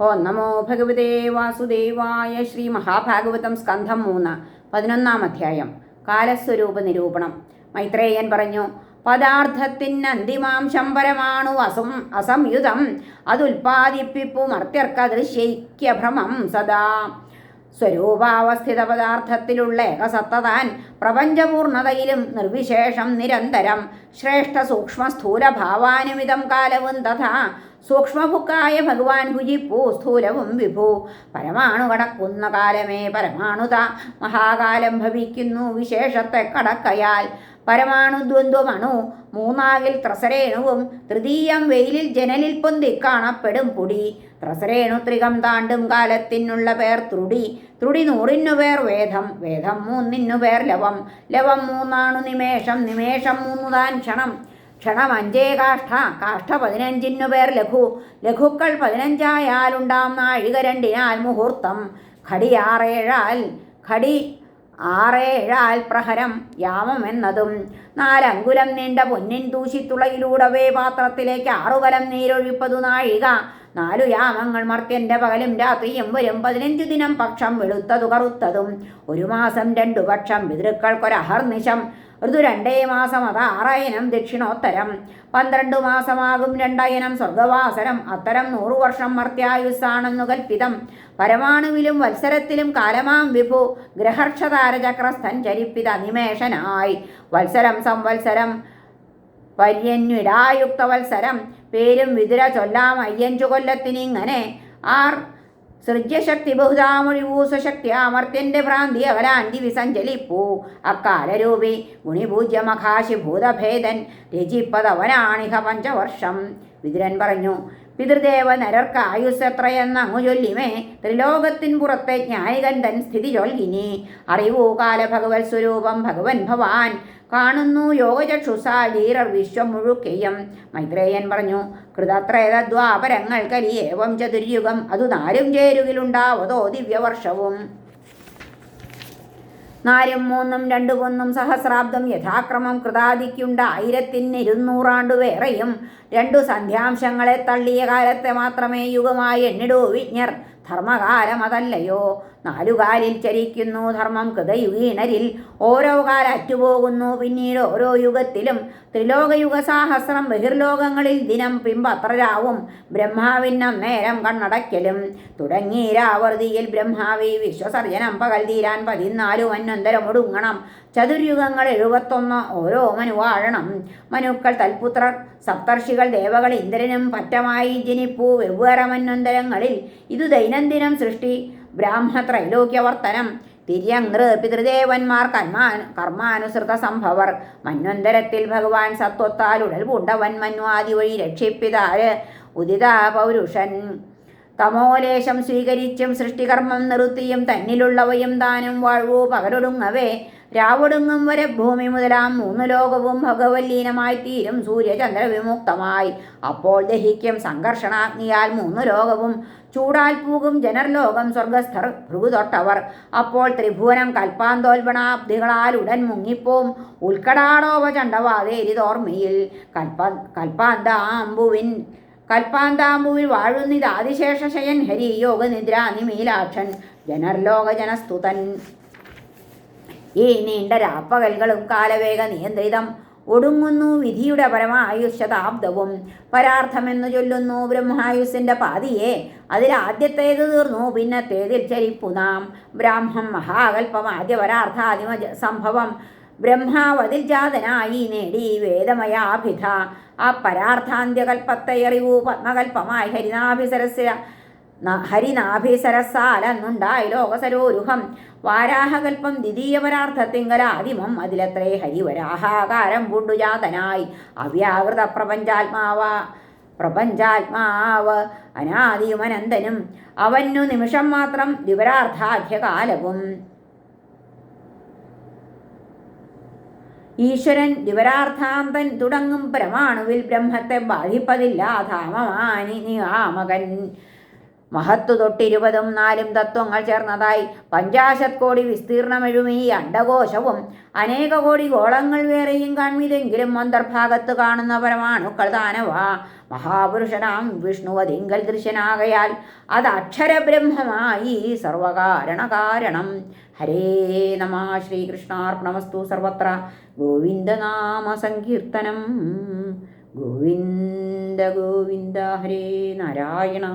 ഓ നമോ ഭഗവതേ വാസുദേവായ ശ്രീ മഹാഭാഗവതം സ്കന്ധം മൂന്ന് പതിനൊന്നാം അധ്യായം. കാലസ്വരൂപ നിരൂപണം. മൈത്രേയൻ പറഞ്ഞു പദാർത്ഥത്തിന് അന്തിമാംശം പരമാണു അസം അസംയുതം. അതുൽപാദിപ്പിപ്പു മർത്യർക്കദൃശ്യൈക്യഭ്രമം സദാ. സ്വരൂപാവസ്ഥിത പദാർത്ഥത്തിലുള്ള ഏകസത്തതാൻ പ്രപഞ്ചപൂർണതയിലും നിർവിശേഷം നിരന്തരം. ശ്രേഷ്ഠ സൂക്ഷ്മ സ്ഥൂലഭാവാനുമിതം കാലവും തഥാ. സൂക്ഷ്മഭുക്കായ ഭഗവാൻ ഭുജിപ്പൂ സ്ഥൂലവും വിഭു. പരമാണു കടക്കുന്ന കാലമേ പരമാണുത മഹാകാലം ഭവിക്കുന്നു വിശേഷത്തെ കടക്കയാൽ. പരമാണു ദ്വന്ദ്വമണു മൂന്നാകിൽ ത്രസരേണുവും തൃതീയം വെയിലിൽ ജനലിൽ പൊന്തി കാണപ്പെടും പൊടി. ത്രസരേണു ത്രികം താണ്ടും കാലത്തിനുള്ള പേർ ത്രുടി. ത്രുടി നൂറിനു പേർ വേദം വേദം മൂന്നിനു പേർ ലവം. ലവം മൂന്നാണു നിമേഷം നിമേഷം മൂന്നുതാൻ ക്ഷണം. ക്ഷണം അഞ്ചേ കാഷ്ഠ കാഷ്ഠ പതിനഞ്ചിനു പേർ ലഘു. ലഘുക്കൾ പതിനഞ്ചായാലുണ്ടാം നാഴിക രണ്ടിനാൽ മുഹൂർത്തം. ഘടി ആറേഴാൽ ഘടി ആറേഴാൽ പ്രഹരം യാമം എന്നതും. നാലങ്കുലം നീണ്ട പൊന്നിൻ തൂശിത്തുളയിലൂടവേ പാത്രത്തിലേക്ക് ആറുകലം നീരൊഴിപ്പതു നാഴിക. നാലു യാമങ്ങൾ മർത്യന്റെ പകലും രാത്രിയും വരും പതിനഞ്ചു ദിനം പക്ഷം വെളുത്തതു കറുത്തതും. ഒരു മാസം രണ്ടു പക്ഷം പിതൃക്കൾക്കൊരഹർനിശം. ഋതു രണ്ടേ മാസം അത് ആറായനം ദക്ഷിണോത്തരം. പന്ത്രണ്ടു മാസമാകും രണ്ടായനം സ്വർഗവാസരം. അത്തരം നൂറു വർഷം മർത്യായുസ്സാണെന്നു കൽപ്പിതം. പരമാണുവിലും വത്സരത്തിലും കാലമാം വിഭു. ഗ്രഹർഷതാരചക്രസ്ഥൻ ചരിപ്പിത നിമേഷനായി. വത്സരം സംവത്സരം പര്യന്വിടായുക്തവത്സരം പേരും വിതുര ചൊല്ലാം അയ്യഞ്ചു കൊല്ലത്തിനിങ്ങനെ ആർ. സൃജ്യശക്തി ബഹുതാമൊഴിവൂ സ്വശക്തി അമർത്യന്റെ ഭ്രാന്തി അവരാന്തി വിസഞ്ചലിപ്പൂ. അക്കാലരൂപി ഗുണിപൂജ്യമഖാശി ഭൂതഭേദൻ രചിപ്പതവനാണിഹ പഞ്ചവർഷം. വിതുരൻ പറഞ്ഞു പിതൃദേവ നരർക്ക് ആയുസ്സെത്രയെന്ന് അങ്ങു ചൊല്ലിമേ. ത്രിലോകത്തിൻ പുറത്തെ ജ്ഞാനികൻ തൻ സ്ഥിതി ചൊൽകിനി അറിവൂ കാല ഭഗവത് സ്വരൂപം ഭഗവൻ ഭവാൻ. കാണുന്നു യോഗചക്ഷുസാലീരർ വിശ്വം മുഴുക്കെയ്യം മൈത്രേയൻ പറഞ്ഞു കൃതത്രേതദ്വാപരങ്ങൾ കലിയേവം ചതുര്യുഗം. അതു നാലും ചേരുകിലുണ്ടാവതോ ദിവ്യവർഷവും. നാലും മൂന്നും രണ്ടു പൊന്നും സഹസ്രാബ്ദം യഥാക്രമം കൃതാദിക്കുണ്ട് ആയിരത്തിന് ഇരുന്നൂറാണ്ടു വേറെയും രണ്ടു സന്ധ്യാംശങ്ങളെ തള്ളിയ കാലത്തെ മാത്രമേ യുഗമായി എണ്ണിടൂ വിജ്ഞർ. ധർമ്മകാലം അതല്ലയോ? നാലുകാലിൽ ചരിക്കുന്നു ധർമ്മം കൃതയുഗീണരിൽ. ഓരോ കാലറ്റുപോകുന്നു പിന്നീട് ഓരോ യുഗത്തിലും. ത്രിലോകയുഗ സാഹസ്രം ബഹിർലോകങ്ങളിൽ ദിനം പിമ്പത്രരാവും. ബ്രഹ്മാവിന് നേരം കണ്ണടയ്ക്കലും. തുടങ്ങീരാവർതിയിൽ ബ്രഹ്മാവി വിശ്വസർജനം പകൽ തീരാൻ പതിനാലു മന്വന്തരം ഒടുങ്ങണം. ചതുര്യുഗങ്ങൾ എഴുപത്തൊന്ന് ഓരോ മനു വാഴണം. മനുക്കൾ തൽപുത്രർ സപ്തർഷികൾ ദേവകൾ ഇന്ദ്രനും പറ്റമായി ജനിപ്പൂ. വെവ്വേറെ മന്വന്തരങ്ങളിൽ ഇതു ദൈനംദിനം സൃഷ്ടി. ബ്രാഹ്മ ത്രൈലോക്യവർത്തനം തിര്യങ്ങൃ പിതൃദേവന്മാർ കർമാ കർമാനുസൃത സംഭവർ. മന്വന്തരത്തിൽ ഭഗവാൻ സത്വത്താൽ ഉടൽ പൂണ്ടവൻ മന്വാദി വഴി രക്ഷിപ്പിതാര്. ഉദിത പൗരുഷൻ. തമോലേശം സ്വീകരിച്ചും സൃഷ്ടികർമ്മം നിർത്തിയും തന്നിലുള്ളവയും താനും വാഴവു പകരൊടുങ്ങവേ രാവൊടുങ്ങും വരെ ഭൂമി മുതലാം മൂന്ന് ലോകവും ഭഗവല്ലീനമായി തീരും സൂര്യചന്ദ്ര വിമുക്തമായി. അപ്പോൾ ദഹിക്കും സംഘർഷണാഗ്നിയാൽ മൂന്ന് ലോകവും. ചൂടാൽ പൂകും ജനർലോകം സ്വർഗസ്ഥർ ഭൃഗുതൊട്ടവർ. അപ്പോൾ ത്രിഭുവനം കൽപ്പാന്തോൽപണാബ്ദികളാൽ ഉടൻ മുങ്ങിപ്പോം. ഉൾക്കടാടോപചണ്ഡവാതേരിതോർമ്മയിൽ കൽപ്പ കൽപ്പാന്താമ്പുവിൻ കൽപ്പാന്താമ്പുവിൽ വാഴുന്നിത് ആദിശേഷശയൻ ഹരി യോഗനിദ്ര നിമീലാക്ഷൻ ജനർലോക ജനസ്തുതൻ. ഈ നീണ്ട രാപ്പകലുകളും കാലവേഗ നിയന്ത്രിതം ഒടുങ്ങുന്നു വിധിയുടെ പരമായുഷ്യതാബ്ദവും. പരാർത്ഥമെന്നു ചൊല്ലുന്നു ബ്രഹ്മായുസിന്റെ പാതിയെ. അതിൽ ആദ്യത്തേത് തീർന്നു പിന്നത്തേതിൽ ചരിപ്പു നാം ബ്രാഹ്മം മഹാകൽപ്പം ആദ്യ പരാർത്ഥാദിമ സംഭവം. ബ്രഹ്മാവതിൽ ജാതനായി നേടി വേദമയാഭിധ. ആ പരാർത്ഥാന്ത്യകൽപ്പത്തെ അറിവു പത്മകൽപ്പമായി ഹരിനാഭിസരസ്യ ഹരിനാഭിസരസാലെന്നുണ്ടായി ലോകസരോരുഹം. വാരാഹകൽപ്പം ദ്വിതീയ പരാർത്ഥത്തിങ്കലാദിമം അതിലത്രേ ഹരിവരാഹാകാരം പൂണ്ടുജാതനായി അവ്യാകൃത പ്രപഞ്ചാത്മാവ പ്രപഞ്ചാത്മാവ് അനാദിയുമനന്തനും. അവനു നിമിഷം മാത്രം ദിവരാർത്ഥാഖ്യകാലവും ഈശ്വരൻ ദിവരാർത്ഥാന്തൻ തുടങ്ങും പരമാണുവിൽ ബ്രഹ്മത്തെ ബാധിപ്പതില്ല ധാമമാനി നിയാമകൻ മഹത്തു തൊട്ടിരുപതും നാലും തത്വങ്ങൾ ചേർന്നതായി പഞ്ചാശത് കോടി വിസ്തീർണമെഴും ഈ അണ്ടകോശവും അനേക കോടി ഗോളങ്ങൾ വേറെയും കാൺമിതെങ്കിലും അന്തർഭാഗത്ത് കാണുന്ന പരമാണുക്കൾ താനവ മഹാപുരുഷനാം വിഷ്ണുവതിങ്കൽ ദൃശ്യനാകയാൽ അത് അക്ഷരബ്രഹ്മമായി സർവകാരണ കാരണം ഹരേ നമ. ശ്രീകൃഷ്ണാർപ്പണമസ്തു സർവത്ര. ഗോവിന്ദനാമ സങ്കീർത്തനം ഗോവിന്ദ ഗോവിന്ദ ഹരേ നാരായണ.